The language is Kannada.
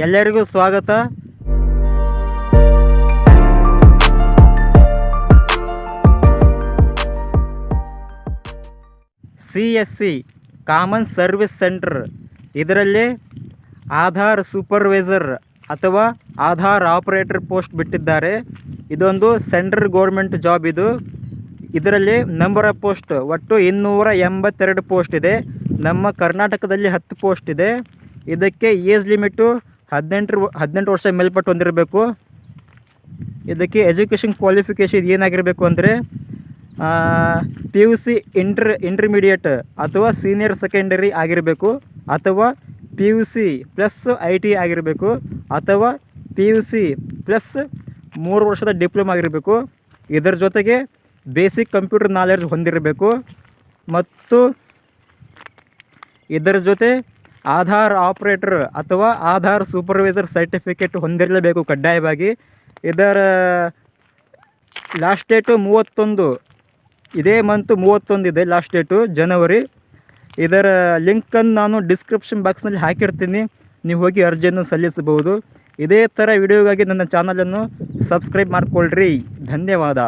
ಎಲ್ಲರಿಗೂ ಸ್ವಾಗತ. C S C common service center. ಇದರಲ್ಲಿ ಆಧಾರ್ ಸೂಪರ್ವೈಸರ್ ಅಥವಾ ಆಧಾರ್ ಆಪರೇಟರ್ ಪೋಸ್ಟ್ ಬಿಟ್ಟಿದ್ದಾರೆ. ಇದೊಂದು ಸೆಂಟ್ರಲ್ ಗೌರ್ಮೆಂಟ್ ಜಾಬ್ ಇದು. ಇದರಲ್ಲಿ ನಂಬರ್ ಆಫ್ ಪೋಸ್ಟ್ ಒಟ್ಟು ಇನ್ನೂರ ಎಂಬತ್ತೆರಡು ಪೋಸ್ಟ್ ಇದೆ. ನಮ್ಮ ಕರ್ನಾಟಕದಲ್ಲಿ ಹತ್ತು ಪೋಸ್ಟ್ ಇದೆ. ಇದಕ್ಕೆ ಏಜ್ ಲಿಮಿಟು ಹದಿನೆಂಟು ಹದಿನೆಂಟು ವರ್ಷ ಮೇಲ್ಪಟ್ಟು ಹೊಂದಿರಬೇಕು. ಇದಕ್ಕೆ ಎಜುಕೇಷನ್ ಕ್ವಾಲಿಫಿಕೇಷನ್ ಏನಾಗಿರಬೇಕು ಅಂದರೆ P U C inter intermediate ಅಥವಾ ಸೀನಿಯರ್ ಸೆಕೆಂಡರಿ ಆಗಿರಬೇಕು, ಅಥವಾ P U C plus I T ಆಗಿರಬೇಕು, ಅಥವಾ ಪಿ ಯು ಸಿ ಪ್ಲಸ್ ಮೂರು ವರ್ಷದ ಡಿಪ್ಲೊಮಾ ಆಗಿರಬೇಕು. ಇದರ ಜೊತೆಗೆ ಬೇಸಿಕ್ ಕಂಪ್ಯೂಟರ್ ನಾಲೆಡ್ಜ್ ಹೊಂದಿರಬೇಕು. ಮತ್ತು ಇದರ ಜೊತೆ ಆಧಾರ್ ಆಪ್ರೇಟರ್ ಅಥವಾ ಆಧಾರ್ ಸೂಪರ್ವೈಸರ್ ಸರ್ಟಿಫಿಕೇಟ್ ಹೊಂದಿರಲೇಬೇಕು ಕಡ್ಡಾಯವಾಗಿ. ಇದರ ಲಾಸ್ಟ್ ಡೇಟು ಮೂವತ್ತೊಂದು. ಇದೇ ಮಂತು ಮೂವತ್ತೊಂದು ಇದೆ ಲಾಸ್ಟ್ ಡೇಟು ಜನವರಿ ಇದರ ಲಿಂಕನ್ನು ನಾನು ಡಿಸ್ಕ್ರಿಪ್ಷನ್ ಬಾಕ್ಸ್ನಲ್ಲಿ ಹಾಕಿರ್ತೀನಿ. ನೀವು ಹೋಗಿ ಅರ್ಜಿಯನ್ನು ಸಲ್ಲಿಸಬಹುದು. ಇದೇ ಥರ ವಿಡಿಯೋಗಾಗಿ ನನ್ನ ಚಾನಲನ್ನು ಸಬ್ಸ್ಕ್ರೈಬ್ ಮಾಡಿಕೊಳ್ಳ್ರಿ ಧನ್ಯವಾದ.